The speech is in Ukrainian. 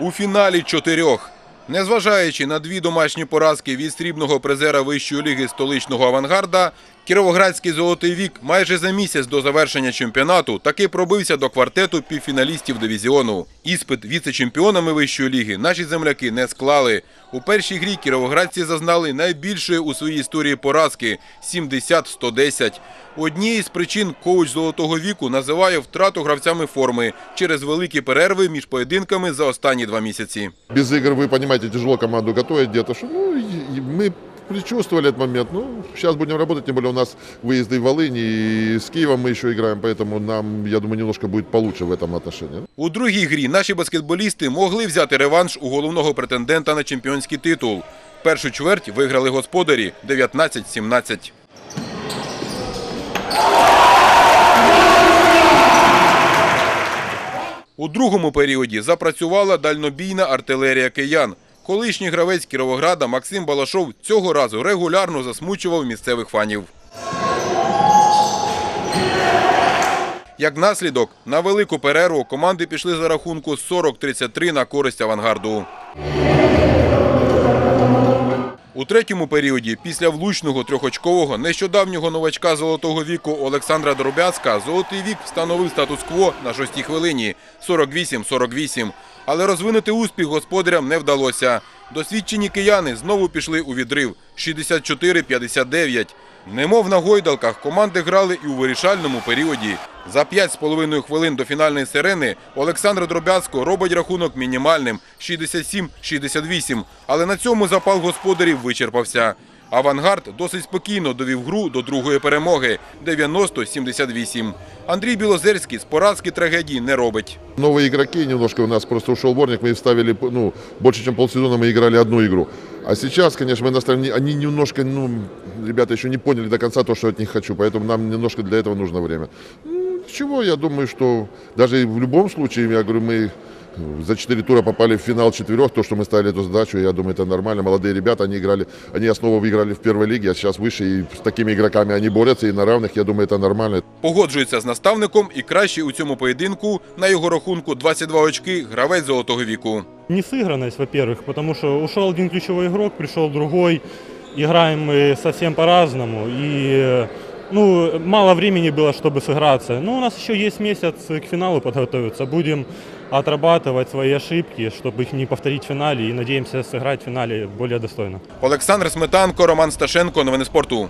у фіналі чотирьох. Незважаючи на дві домашні поразки від срібного призера вищої ліги столичного авангарда, Кіровоградський золотий вік майже за місяць до завершення чемпіонату таки пробився до квартету півфіналістів дивізіону. Іспит віце-чемпіонами вищої ліги наші земляки не склали. У першій грі кіровоградці зазнали найбільшої у своїй історії поразки 70-110. Однією з причин коуч золотого віку називає втрату гравцями форми через великі перерви між поєдинками за останні два місяці. Без игр, вы понимаете, тяжело команду готовить где-то. Ну, и- и мы предчувствовали этот момент. Ну, сейчас будем работать, тем более у нас выезды в Волынь, и с Киевом мы еще играем, поэтому нам, я думаю, немножко будет получше в этом отношении. У другій грі наші баскетболісти могли взяти реванш у головного претендента на чемпіонський титул. Першу чверть виграли господарі 19-17. У другому періоді запрацювала дальнобійна артилерія киян. Колишній гравець Кіровограда Максим Балашов цього разу регулярно засмучував місцевих фанів. Як наслідок, на велику перерву команди пішли за рахунку 40-33 на користь авангарду. У третьому періоді, після влучного трьохочкового нещодавнього новачка золотого віку Олександра Дробяцька, золотий вік встановив статус-кво на шостій хвилині 48-48. Але розвинути успіх господарям не вдалося. Досвідчені кияни знову пішли у відрив 64-59. Немов на гойдалках команди грали і у вирішальному періоді. За 5,5 хвилин до фінальної сирени Олександр Дробяцько робить рахунок мінімальним 67-68. Але на цьому запал господарів вичерпався. Авангард досить спокійно довів гру до другої перемоги 90-78. Андрій Білозерський з поразки трагедії не робить. Новые игроки, немножко у нас просто ушел Ворник, мы вставили, ну, больше чем полсезона мы играли одну игру. А сейчас, конечно, мы настроены, они немножко, ну, ребята еще не поняли до конца то, что от них хочу, поэтому нам немножко для этого нужно время. Ну, чего, я думаю, что даже и в любом случае, я говорю, мы за четыре тура попали в финал четырех, то, что мы ставили эту задачу, я думаю, это нормально. Молодые ребята, они играли, они основу выиграли в первой лиге, а сейчас выше, и с такими игроками они борются, и на равных, я думаю, это нормально. Погоджується з наставником і кращий у цьому поєдинку на його рахунку 22 очки гравець золотого віку. Несыгранность, во-первых, потому что ушел один ключевой игрок, пришел другой. Играем мы совсем по-разному. И э, ну, мало времени было, чтобы сыграться. Но у нас еще есть месяц к финалу подготовиться. Будем отрабатывать свои ошибки, чтобы их не повторить в финале. И надеемся сыграть в финале более достойно. Олександр Сметанко, Роман Сташенко. Новини спорту.